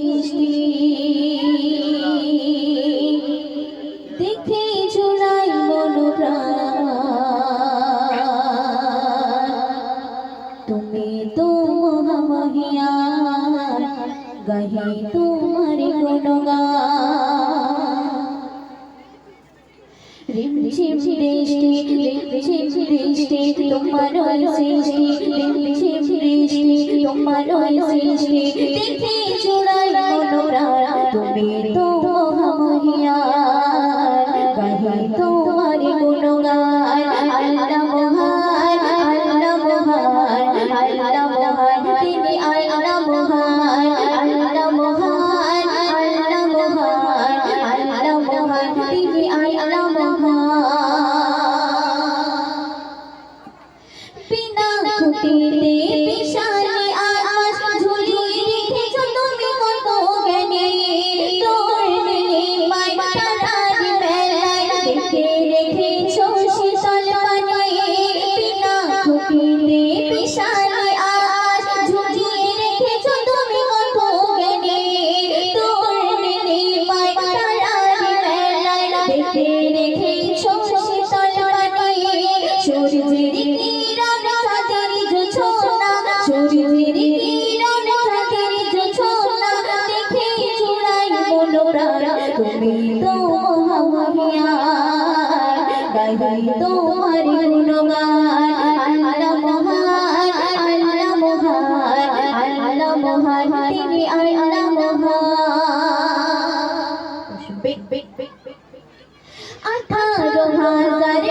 সৃষ্টি দেখে জোড়াই মনোপ্রাণ। তুমি তো মহামহিয়ান গাহি তোমার গুণগান। রিমঝিম দৃষ্টি রিমঝিম দৃষ্টি, তোমার সৃষ্টি রিমঝিম দৃষ্টি, তোমার সৃষ্টি। দেখে তোমার গাই তোমার গুণগান আল্লাহ মহান আল্লাহ মহান। আল্লাহ মহান তিনি আল্লাহ মহান বিট বিট বিট আঠারো হাজার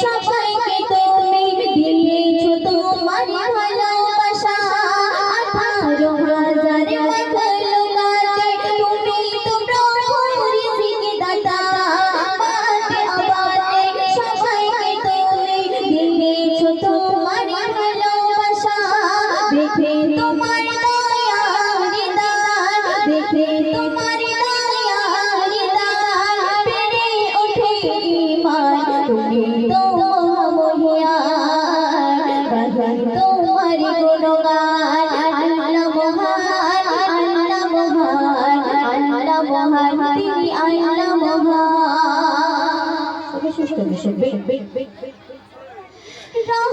সবাইকে তুমি দিয়েছ তোমার ভালো ভালো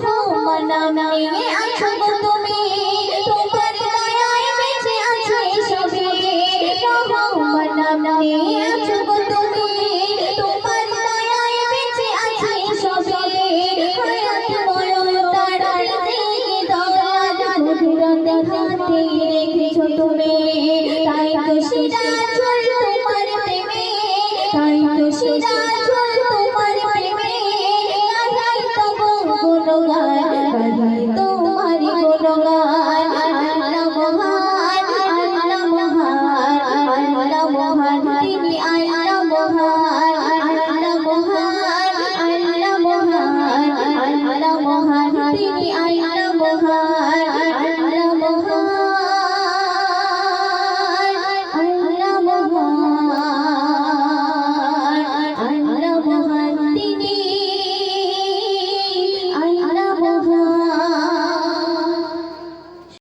রহমান নামে আছো তুমি তোমার দয়ায় বেঁচে আছি সবে রহমান নামে আছো তুমি তোমার দয়ায় বেঁচে আছি সবে হায়াত মরণ তারার দিকে দয়াল মধুর দেখাতে রেখেছো তুমি তাই তো সিরাজ